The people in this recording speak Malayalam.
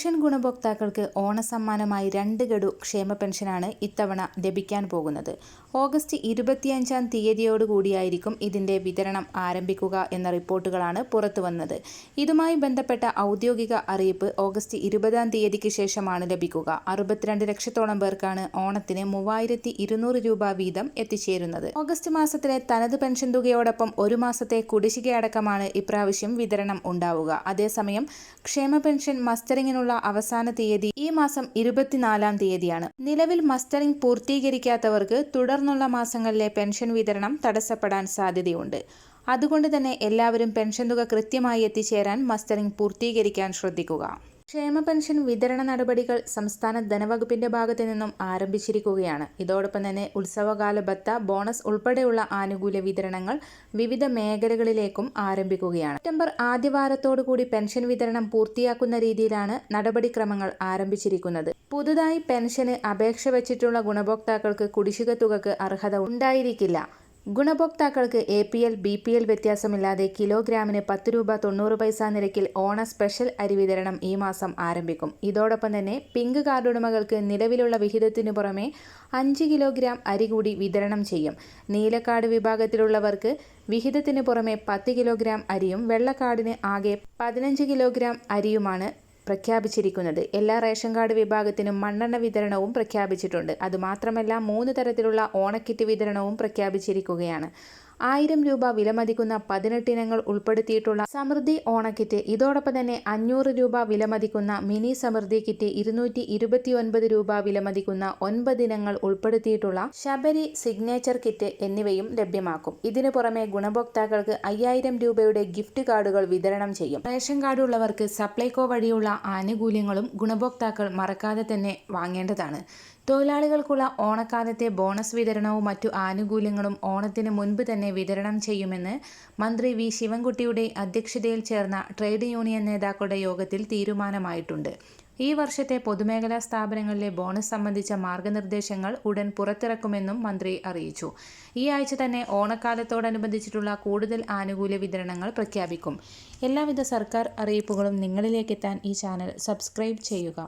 പെൻഷൻ ഗുണഭോക്താക്കൾക്ക് ഓണസമ്മാനമായി രണ്ട് ഗഡു ക്ഷേമ പെൻഷനാണ് ഇത്തവണ ലഭിക്കാൻ പോകുന്നത്. ഓഗസ്റ്റ് ഇരുപത്തിയഞ്ചാം തീയതിയോടുകൂടിയായിരിക്കും ഇതിന്റെ വിതരണം ആരംഭിക്കുക എന്ന റിപ്പോർട്ടുകളാണ് പുറത്തു വന്നത്. ഇതുമായി ബന്ധപ്പെട്ട ഔദ്യോഗിക അറിയിപ്പ് ഓഗസ്റ്റ് ഇരുപതാം തീയതിക്ക് ശേഷമാണ് ലഭിക്കുക. അറുപത്തിരണ്ട് ലക്ഷത്തോളം പേർക്കാണ് ഓണത്തിന് മൂവായിരത്തി ഇരുന്നൂറ് രൂപ വീതം എത്തിച്ചേരുന്നത്. ഓഗസ്റ്റ് മാസത്തിലെ തനത് പെൻഷൻ തുകയോടൊപ്പം ഒരു മാസത്തെ കുടിശ്ശികയടക്കമാണ് ഇപ്രാവശ്യം വിതരണം ഉണ്ടാവുക. അതേസമയം ക്ഷേമ പെൻഷൻ മസ്റ്ററിങ്ങിനുള്ള അവസാന തീയതി ഈ മാസം ഇരുപത്തിനാലാം തീയതിയാണ്. നിലവിൽ മസ്റ്ററിംഗ് പൂർത്തീകരിക്കാത്തവർക്ക് തുടർന്നുള്ള മാസങ്ങളിലെ പെൻഷൻ വിതരണം തടസ്സപ്പെടാൻ സാധ്യതയുണ്ട്. അതുകൊണ്ട് തന്നെ എല്ലാവരും പെൻഷൻ തുക കൃത്യമായി എത്തിച്ചേരാൻ മസ്റ്ററിംഗ് പൂർത്തീകരിക്കാൻ ശ്രദ്ധിക്കുക. ക്ഷേമ പെൻഷൻ വിതരണ നടപടികൾ സംസ്ഥാന ധനവകുപ്പിന്റെ ഭാഗത്തു നിന്നും ആരംഭിച്ചിരിക്കുകയാണ്. ഇതോടൊപ്പം തന്നെ ഉത്സവകാല ഭത്ത ബോണസ് ഉൾപ്പെടെയുള്ള ആനുകൂല്യ വിതരണങ്ങൾ വിവിധ മേഖലകളിലേക്കും ആരംഭിക്കുകയാണ്. സെപ്റ്റംബർ ആദ്യവാരത്തോടുകൂടി പെൻഷൻ വിതരണം പൂർത്തിയാക്കുന്ന രീതിയിലാണ് നടപടിക്രമങ്ങൾ ആരംഭിച്ചിരിക്കുന്നത്. പുതുതായി പെൻഷന് അപേക്ഷ വച്ചിട്ടുള്ള ഗുണഭോക്താക്കൾക്ക് കുടിശ്ശിക തുകക്ക് അർഹത ഉണ്ടായിരിക്കില്ല. ഗുണഭോക്താക്കൾക്ക് A P L B P L വ്യത്യാസമില്ലാതെ കിലോഗ്രാമിന് പത്ത് രൂപ തൊണ്ണൂറ് പൈസ നിരക്കിൽ ഓണ സ്പെഷ്യൽ അരി വിതരണം ഈ മാസം ആരംഭിക്കും. ഇതോടൊപ്പം തന്നെ പിങ്ക് കാർഡ് ഉടമകൾക്ക് നിലവിലുള്ള വിഹിതത്തിനു പുറമെ അഞ്ച് കിലോഗ്രാം അരി കൂടി വിതരണം ചെയ്യും. നീലക്കാർഡ് വിഭാഗത്തിലുള്ളവർക്ക് വിഹിതത്തിന് പുറമെ പത്ത് കിലോഗ്രാം അരിയും വെള്ളക്കാർഡിന് ആകെ പതിനഞ്ച് കിലോഗ്രാം അരിയുമാണ് പ്രഖ്യാപിച്ചിരിക്കുന്നത്. എല്ലാ റേഷൻ കാർഡ് വിഭാഗത്തിനും മണ്ണെണ്ണ വിതരണവും പ്രഖ്യാപിച്ചിട്ടുണ്ട്. അതുമാത്രമല്ല മൂന്ന് തരത്തിലുള്ള ഓണക്കിറ്റ് വിതരണവും പ്രഖ്യാപിച്ചിരിക്കുകയാണ്. ആയിരം രൂപ വിലമതിക്കുന്ന പതിനെട്ടിനങ്ങൾ ഉൾപ്പെടുത്തിയിട്ടുള്ള സമൃദ്ധി ഓണക്കിറ്റ്. ഇതോടൊപ്പം തന്നെ അഞ്ഞൂറ് രൂപ വിലമതിക്കുന്ന മിനി സമൃദ്ധി കിറ്റ് ഇരുന്നൂറ്റി ഇരുപത്തി ഒൻപത് രൂപ വിലമതിക്കുന്ന ഒൻപത് ഇനങ്ങൾ ഉൾപ്പെടുത്തിയിട്ടുള്ള ശബരി സിഗ്നേച്ചർ കിറ്റ് എന്നിവയും ലഭ്യമാക്കും. ഇതിനു പുറമെ ഗുണഭോക്താക്കൾക്ക് അയ്യായിരം രൂപയുടെ ഗിഫ്റ്റ് കാർഡുകൾ വിതരണം ചെയ്യും. റേഷൻ കാർഡ് ഉള്ളവർക്ക് സപ്ലൈകോ വഴിയുള്ള ആനുകൂല്യങ്ങളും ഗുണഭോക്താക്കൾ മറക്കാതെ തന്നെ വാങ്ങേണ്ടതാണ്. തൊഴിലാളികൾക്കുള്ള ഓണക്കാലത്തെ ബോണസ് വിതരണവും മറ്റു ആനുകൂല്യങ്ങളും ഓണത്തിന് മുൻപ് തന്നെ വിതരണം ചെയ്യുമെന്ന് മന്ത്രി വി ശിവൻകുട്ടിയുടെ അധ്യക്ഷതയിൽ ചേർന്ന ട്രേഡ് യൂണിയൻ നേതാക്കളുടെ യോഗത്തിൽ തീരുമാനമായിട്ടുണ്ട്. ഈ വർഷത്തെ പൊതുമേഖലാ സ്ഥാപനങ്ങളിലെ ബോണസ് സംബന്ധിച്ച മാർഗനിർദ്ദേശങ്ങൾ ഉടൻ പുറത്തിറക്കുമെന്നും മന്ത്രി അറിയിച്ചു. ഈ ആഴ്ച തന്നെ ഓണക്കാലത്തോടനുബന്ധിച്ചിട്ടുള്ള കൂടുതൽ ആനുകൂല്യ വിതരണങ്ങൾ പ്രഖ്യാപിക്കും. എല്ലാവിധ സർക്കാർ അറിയിപ്പുകളും നിങ്ങളിലേക്കെത്താൻ ഈ ചാനൽ സബ്സ്ക്രൈബ് ചെയ്യുക.